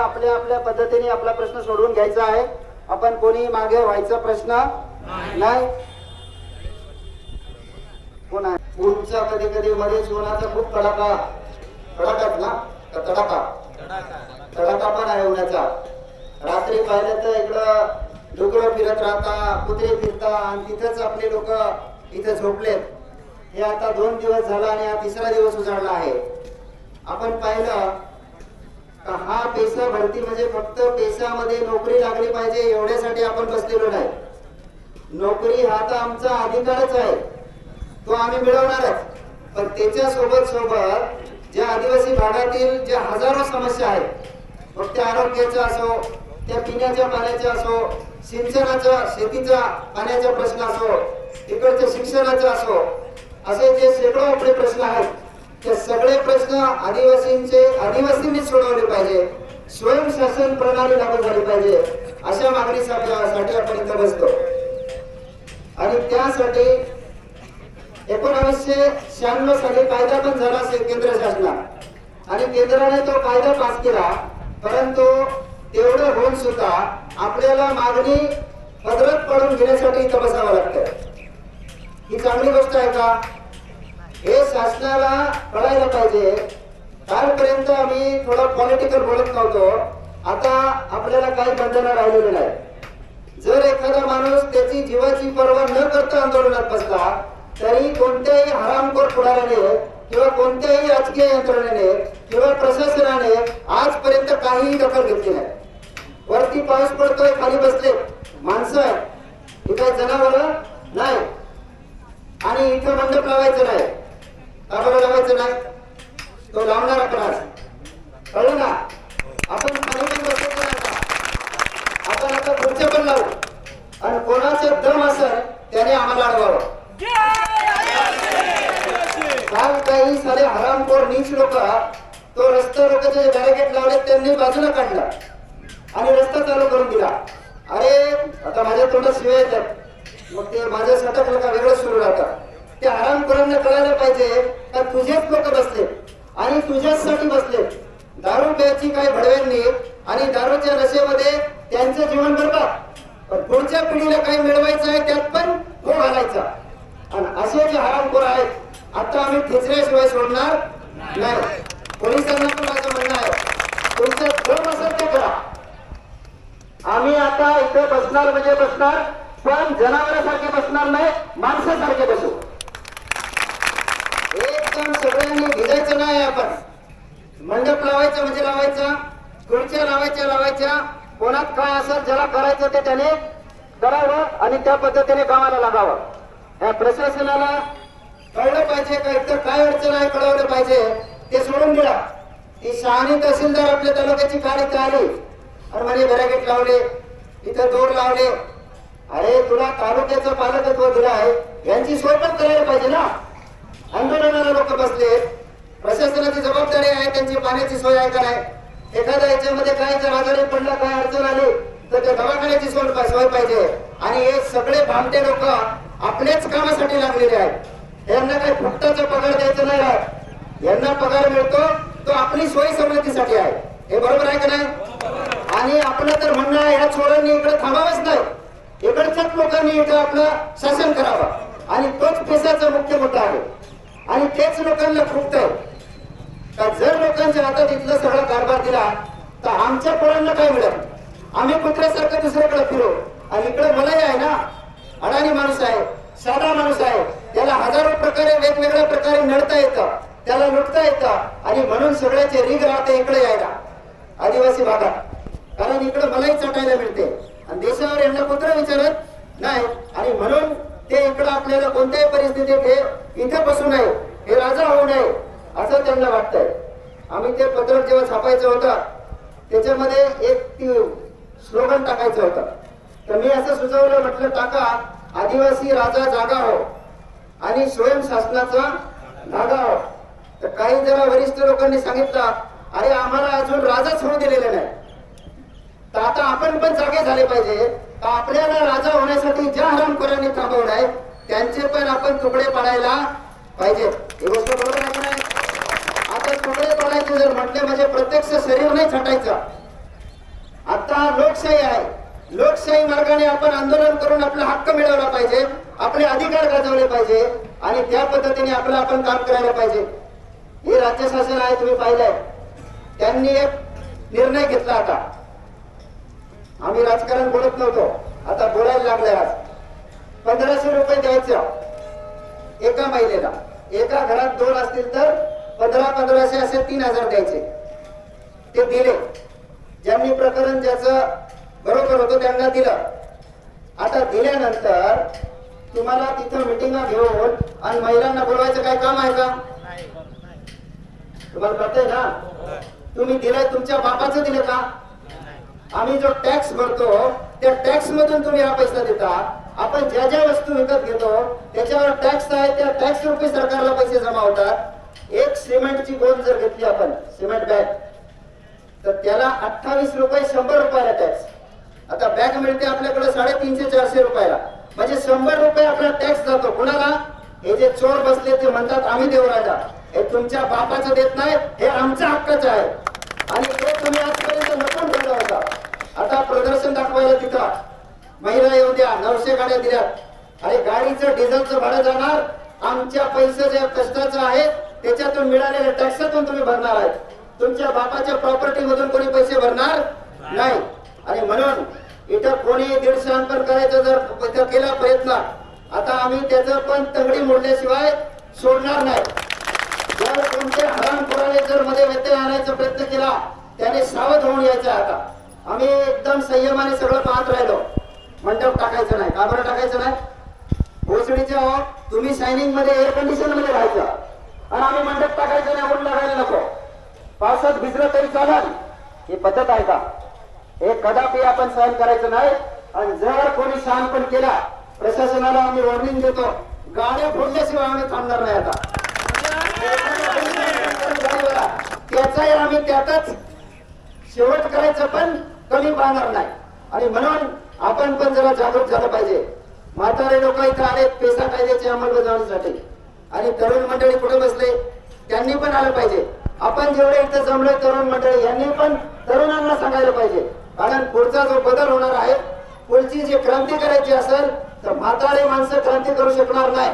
आपल्या आपल्या पद्धतीने आपला प्रश्न सोडवून घ्यायचा आहे. आपण कोणी मागे व्हायचा प्रश्न नाही. कोण आहे? ऊनचा कधी कधी मध्ये उन्हाचा खूप तडाखा तडाखाच ना? तडाखा. तडाखा पण आहे उन्हाचा रात्री पाहिलं तर इकडं डुकरं फिरत राहता कुत्रे फिरता आणि तिथेच आपले लोक इथे झोपलेत हे आता दोन दिवस झाला आणि हा तिसरा दिवस उजाडला आहे. आपण पाहिलं हा पेशा भरती म्हणजे फक्त पेशामध्ये नोकरी लागली पाहिजे एवढ्यासाठी आपण बसलेलो नाही. नोकरी हा तर आमचा अधिकारच आहे. तो आम्ही मिळवणारच. पण त्याच्या सोबत सोबत ज्या आदिवासी भागातील ज्या हजारो समस्या आहेत मग त्या आरोग्याच्या असो त्या पिण्याच्या पाण्याच्या असो सिंचनाचा शेतीचा पाण्याचा प्रश्न असो इकडच्या शिक्षणाचा असो असे जे शेकडो आपले प्रश्न आहेत ते सगळे प्रश्न आदिवासींचे आदिवासींनी सोडवले पाहिजे. स्वयंशासन प्रणाली लागू झाली पाहिजे. अशा मागणीसाठी आपण इथं बसतो आणि त्यासाठी एकोणावीसशे शहाण्णव साली कायदा पण झाला असेल केंद्र शासनात. आणि केंद्राने तो कायदा पास केला परंतु तेवढं होऊन सुद्धा आपल्याला मागणी पदरात पडून घेण्यासाठी इथं बसावं लागतं. ही चांगली गोष्ट आहे का? हे शासनाला कळायला पाहिजे. कालपर्यंत आम्ही थोडं पॉलिटिकल बोलत नव्हतो. आता आपल्याला काही बंधनं राहिलेली नाही जर एखादा माणूस त्याची जीवाची पर्वा न करता आंदोलनात बसला तरी कोणत्याही हरामखोर पुढाऱ्याने किंवा कोणत्याही राजकीय यंत्रणेने किंवा प्रशासनाने आजपर्यंत काहीही दखल घेतली नाही. वरती पाऊस पडतोय खाली बसले. माणसं आहे इथे जनावर नाही. आणि इथं मंडप लावायचं नाही. का लावायचं नाही. तो लावणार आपण आज. कळलं ना? आपण आपण आता. पुढचे पण लावू. आणि कोणाचं दम असेल त्याने आम्हाला अडवावं. काल काही सारे हरामखोर नीच लोक तो रस्ता रोकाचे जे बॅरिकेड लावले त्यांनी बाजूला काढला. आणि रस्ता चालू करून दिला. अरे आता माझ्या तोंडात शिवाय येतात. मग ते माझ्या सटकलं का वेगळं सुरू राहतात ते हरामखोरांना कळायला पाहिजे का तुझेच लोक बसले आणि तुझ्याचसाठी बसले. दारू प्यायची काही भडव्यांनी आणि दारूच्या नशेमध्ये त्यांचं जीवन बरबाद. पण पुढच्या पिढीला काही मिळवायचं आहे त्यात पण तो घालायचा. आणि असे जे हरामखोर आहेत आता आम्ही ठेचल्याशिवाय सोडणार नाही. पोलिसांना पण माझं म्हणणं आहे तुमचं धर्म असेल ते करा. आम्ही आता इथे बसणार म्हणजे बसणार पण जनावरांसारखे बसणार नाही माणसासारखे बसू. एकदम सगळ्यांनी भिजायचं नाही आपण. मंडप लावायचं म्हणजे लावायचा खुर्च्या लावायच्या लावायच्या. कोणात काय असेल ज्याला करायचं ते त्याने करावं आणि त्या पद्धतीने कामाला लागावं. या प्रशासनाला कळलं पाहिजे का? इथं काय अडचण आहे कळवलं पाहिजे. ते सोडून दिला ती शहाणी तहसीलदार आपल्या तालुक्याची गाडी इथं आली. आणि म्हणे बॅरिकेड लावले इथं दोर लावले. अरे तुला तालुक्याचं पालकत्व दिलं आहे यांची सोय पण करायला पाहिजे ना? आंदोलनाला लोक बसले. प्रशासनाची जबाबदारी आहे त्यांची पाण्याची सोय आहे का नाही? एखाद्या याच्यामध्ये काय जर आजारी पडला काय अडचण आली तर त्या दवाखान्याची सोय सोय पाहिजे. आणि हे सगळे भामटे लोक आपल्याच कामासाठी लागलेले आहेत. यांना काही फुकटाचा पगार द्यायचा नाही आहे. यांना पगार मिळतो तो आपली सोयी सवलतीसाठी आहे. हे बरोबर आहे का नाही? आणि आपलं तर म्हणणं आहे ह्या चोरांनी इकडे थांबावंच नाही. इकडच्याच लोकांनी इकडे आपलं शासन करावं. आणि तोच पेशाचा मुख्य मुद्दा आहे. आणि तेच लोकांना फुकत का जर लोकांच्या हातात इथलं सगळा कारभार दिला तर आमच्या पोरांना काय मिळत आम्ही कुत्र्यासारखं दुसऱ्याकडे फिरो. आणि इकडे मलाही आहे ना अडाणी माणूस आहे साधा माणूस आहे त्याला हजारो प्रकारे वेगवेगळ्या प्रकारे नडता येतं त्याला लुटता येतं आणि म्हणून सगळ्याचे रीग राहते इकडे यायला. आदिवासी भागात. कारण इकडे मलाही चटायला मिळते. आणि देशावर यांना कुत्र विचारत? नाही. आणि म्हणून ते इकडं आपल्याला कोणत्याही परिस्थितीत हे इथे बसू नये हे राजा होऊ नये असं त्यांना वाटतंय. आम्ही ते पत्रक जेव्हा छापायचं होतं त्याच्यामध्ये एक स्लोगन टाकायचं होतं. तर मी असं सुचवलं म्हटलं टाका आदिवासी राजा जागा हो आणि स्वयंशासनाचा धागा हो. तर काही जरा वरिष्ठ लोकांनी सांगितलं अरे आम्हाला अजून राजाच होऊ दिलेला नाही. तर आता आपण पण जागे झाले पाहिजे. तर आपल्याला राजा होण्यासाठी ज्या हरामखोरांनी थांबवलाय त्यांचे पण आपण तुकडे पाडायला पाहिजे. ही गोष्ट बरोबर आहे नाही? आता तुकडे पाडायचे जर म्हटले म्हणजे प्रत्यक्ष शरीर नाही छाटायचं. आता लोकशाही आहे. लोकशाही मार्गाने आपण आंदोलन करून आपला हक्क मिळवला पाहिजे आपले अधिकार गाजवले पाहिजे आणि त्या पद्धतीने आपलं आपण काम करायला पाहिजे. हे राज्य शासन आहे तुम्ही पाहिलंय. त्यांनी एक निर्णय घेतला आता. आम्ही राजकारण बोलत नव्हतो. आता बोलायला लागले आज. पंधराशे रुपये द्यायचं. एका महिलेला. एका घरात दोन असतील तर पंधरा पंधराशे असे तीन हजार द्यायचे. ते दिले. ज्यांनी प्रकरण ज्याचं बरोबर होतं त्यांना दिलं. आता दिल्यानंतर तुम्हाला तिथं मिटिंगा घेऊन आणि महिलांना बोलवायचं काय काम आहे का? तुम्हाला कळतंय ना? तुम्ही दिलंय तुमच्या बापाचं दिलं का? आम्ही जो टॅक्स भरतो त्या टॅक्स मधून तुम्ही हा पैसा देता. आपण ज्या ज्या वस्तू विकत घेतो त्याच्यावर टॅक्स आहे त्या टॅक्स रुपये सरकारला पैसे जमा होतात. एक सिमेंटची गोल जर घेतली आपण सिमेंट बॅग तर त्याला अठ्ठावीस रुपये शंभर रुपयाला टॅक्स आता बॅग मिळते आपल्याकडे साडेतीनशे चारशे रुपयाला. म्हणजे शंभर रुपये आपला टॅक्स जातो. कुणाला? हे जे चोर बसले ते म्हणतात आम्ही देऊ राजा हे तुमच्या बापाचं देत नाही हे आमच्या हक्काचं आहे. आणि ते तुम्ही आजपर्यंत आता प्रदर्शन दाखवायला तिथं. महिला येऊ द्या नऊशे गाड्या दिल्या अरे गाडीचं डिझेलचं भाडं जाणार. आमच्या पैसे जे कष्टाचं आहे त्याच्यातून मिळालेल्या टॅक्सातून तुम्ही भरणार आहेत. तुमच्या बापाच्या प्रॉपर्टी मधून कोणी पैसे भरणार नाही. आणि म्हणून इथं कोणी दीडशे अंतर करायचं जर केला प्रयत्न आता आम्ही त्याचं पण तंगडी मोडल्याशिवाय सोडणार नाही. जर कोणत्या हरामखोराने जर मध्ये व्यत्यय आणायचा प्रयत्न केला त्याने सावध होऊन यायचा आता. आम्ही एकदम संयमाने सगळं पाहत राहिलो. मंडप टाकायचं नाही का बरं टाकायचं नाही. भोसडीचे तुम्ही शायनिंगमध्ये एअर कंडिशनमध्ये राहायचं. आणि आम्ही मंडप टाकायचं नाही ऊन लागायला नको. पावसात भिजलं तरी चालेल. ही पद्धत आहे का? हे कदापि आपण सहन करायचं नाही. आणि जर कोणी सहन पण केला प्रशासनाला आम्ही वॉर्निंग देतो गाड्या फोडल्याशिवाय आम्ही थांबणार नाही आता. त्याचाही आम्ही त्यातच शेवट करायचं पण पाहणार नाही. आणि म्हणून आपण पण जरा जागृत झालं पाहिजे. म्हातारे लोक इथं आलेत पेसा कायद्याची अंमलबजावणीसाठी आणि तरुण मंडळी कुठे बसले? त्यांनी पण आलं पाहिजे. आपण जेवढे इथं जमलोय तरुण मंडळी यांनी पण तरुणांना सांगायला पाहिजे. कारण पुढचा जो बदल होणार आहे पुढची जी क्रांती करायची असेल तर म्हातारे माणसं क्रांती करू शकणार नाही.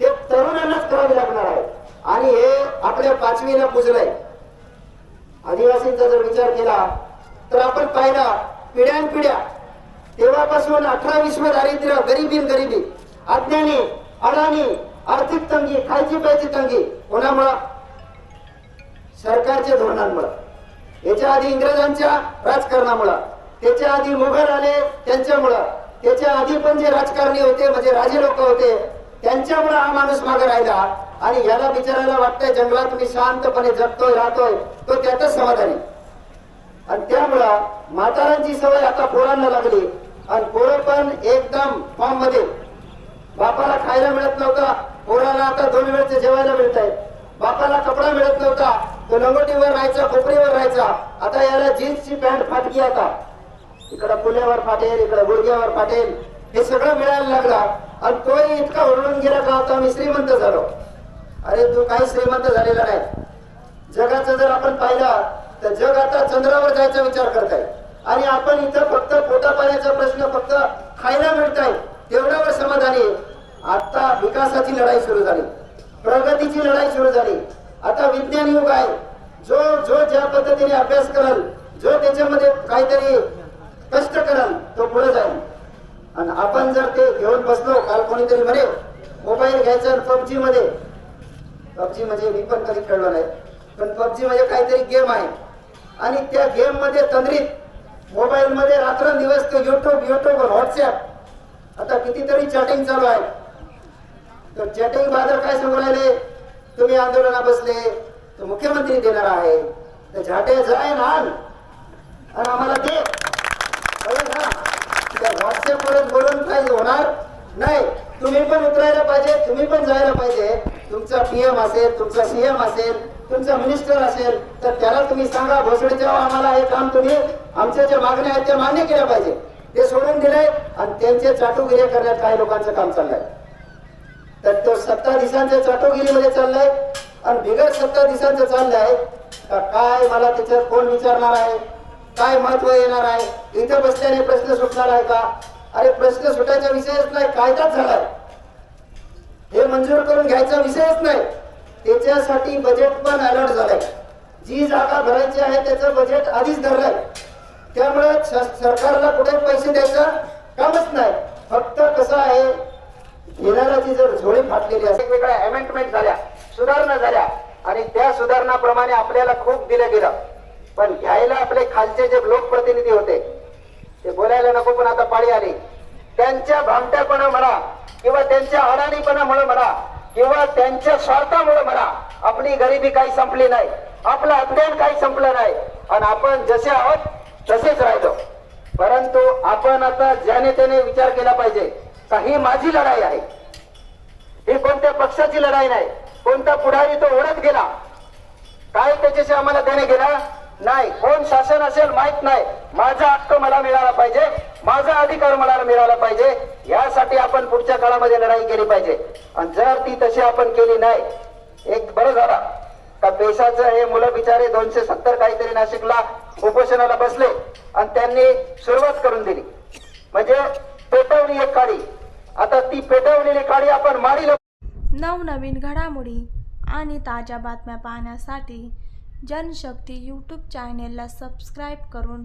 ते तरुणांनाच करावे लागणार आहे. आणि हे आपल्या पाचवीला पुजलंय आदिवासींचा जर विचार केला तर आपण पाहिला पिढ्यान पिढ्या तेव्हापासून अठरा विश्व दारिद्र्य गरिबी गरिबी अज्ञानी अडाणी आर्थिक तंगी खायची प्यायची तंगी कोणामुळं? सरकारच्या धोरणांमुळं. याच्या आधी इंग्रजांच्या राजकारणामुळं. त्याच्या आधी मुघल आले त्यांच्यामुळं. त्याच्या आधी पण जे राजकारणी होते म्हणजे राजे लोक होते त्यांच्यामुळे हा माणूस मागे राहिला. आणि याला बिचारायला वाटतंय जंगलात मी शांतपणे जगतोय राहतोय तो त्यातच समाधानी. आणि त्यामुळं म्हातारांची सवय आता पोरांना लागली. आणि पोरं पण एकदम फॉर्ममध्ये बापाला खायला मिळत नव्हता. पोराला आता दोन वेळचे जेवायला मिळत आहे बापाला कपडा मिळत नव्हता. तो लंगोटीवर राहायचा खोपरीवर राहायचा. आता याला जीन्सची पॅन्ट फाटकी आता. इकडं पुण्यावर फाटेल इकडं गुडघ्यावर फाटेल. हे सगळं मिळायला लागला. आणि तोही इतका ओरडून गेला का आता मी श्रीमंत झालो. अरे तू काही श्रीमंत झालेला नाही. जगाचं जर आपण पाहिलं तर जग आता चंद्रावर जायचा विचार करताय. आणि आपण इथं फक्त पोटा पाण्याचा प्रश्न फक्त खायला मिळताय तेवढ्यावर समाधानी आहे. आता विकासाची लढाई सुरू झाली. प्रगतीची लढाई सुरू झाली. आता विज्ञान युग आहे. जो जो ज्या पद्धतीने अभ्यास करल जो त्याच्यामध्ये काहीतरी कष्ट करल तो पुढे जाईल. आणि आपण जर ते घेऊन बसलो काल कोणीतरी म्हणे मोबाईल घ्यायचा आणि पबजी मध्ये. पबजी म्हणजे मी पण कधी खेळलो नाही. पण पबजी म्हणजे काहीतरी गेम आहे. आणि त्या गेममध्ये तंद्रीत मोबाईल मध्ये रात्रंदिवस तो युट्यूब युट्यूबवर व्हॉट्सअप आता कितीतरी चॅटिंग चालू आहे. तर चॅटिंग बाजार काय सांगू राहिले? तुम्ही आंदोलना बसले तर मुख्यमंत्री देणार आहे. तर झाटे जाय ना आण. आणि आम्हाला दे. व्हॉट्सअपवरच त्या बोलून काही होणार नाही. तुम्ही पण उतरायला पाहिजे तुम्ही पण जायला पाहिजे. तुमचा पीएम असेल तुमचा सीएम असेल तुमचा मिनिस्टर असेल तर त्याला तुम्ही सांगा भोसडीच्या आम्हाला हे काम तुम्ही आमच्या ज्या मागण्या आहेत त्या मान्य केल्या पाहिजे. ते सोडून दिले आणि त्यांचे चाटोगिरी करण्यात काही लोकांचं काम चाललंय. तर तो सत्ता दिवसांच्या चाटोगिरीमध्ये चाललाय आणि बिगर सत्ता दिवसांचं चाललंय का काय मला त्याच्यात कोण विचारणार आहे? काय महत्त्व येणार आहे? इथं बसल्याने प्रश्न सुटणार आहे का? अरे प्रश्न सुटायचा विषयच नाही कायदाच झालाय. हे मंजूर करून घ्यायचा विषयच नाही. त्याच्यासाठी बजेट पण अलर्ट झालंय. जी जागा भरायची आहे त्याचं बजेट आधीच धरलंय. त्यामुळे सरकारला कुठे पैसे द्यायचं कामच नाही. फक्त कसं आहे घेणाऱ्याची जर झोळी फाटलेली असेल. वेगवेगळ्या अमेंडमेंट झाल्या सुधारणा झाल्या. आणि त्या सुधारणाप्रमाणे आपल्याला खूप दिलं गेलं. पण घ्यायला आपले खालचे जे लोकप्रतिनिधी होते ते बोलायला नको पण आता पाळी आली. त्यांच्या भामट्यापणा म्हणा किंवा त्यांच्या अडाणीपणा म्हणून म्हणा किंवा त्यांच्या स्वार्थामुळे म्हणा आपली गरिबी काही संपली नाही आपलं अज्ञान काही संपलं नाही. आणि आपण जसे आहोत तसेच राहिलो. परंतु आपण आता ज्याने त्याने विचार केला पाहिजे का ही माझी लढाई आहे? ही कोणत्या पक्षाची लढाई नाही? कोणता पुढारी तो ओढत गेला? काय त्याच्याशी आम्हाला देणे गेला नाही. कोण शासन असेल माहीत नाही. माझा हक्क मला मिळाला पाहिजे. माझा अधिकार मला मिळाला पाहिजे. यासाठी आपण पुढच्या काळामध्ये लढाई केली पाहिजे. आणि जर ती तशी आपण केली नाही एक बरं झाला. का पेशाचं हे मुलं बिचारे दोनशे सत्तर काहीतरी नाशिकला उपोषणाला बसले आणि त्यांनी सुरुवात करून दिली. म्हणजे पेटवली एक काडी. आता ती पेटवलेली काडी आपण माडी नवनवीन घडामोडी आणि ताज्या बातम्या पाहण्यासाठी जनशक्ती यूट्यूब चॅनेलला सबस्क्राईब करून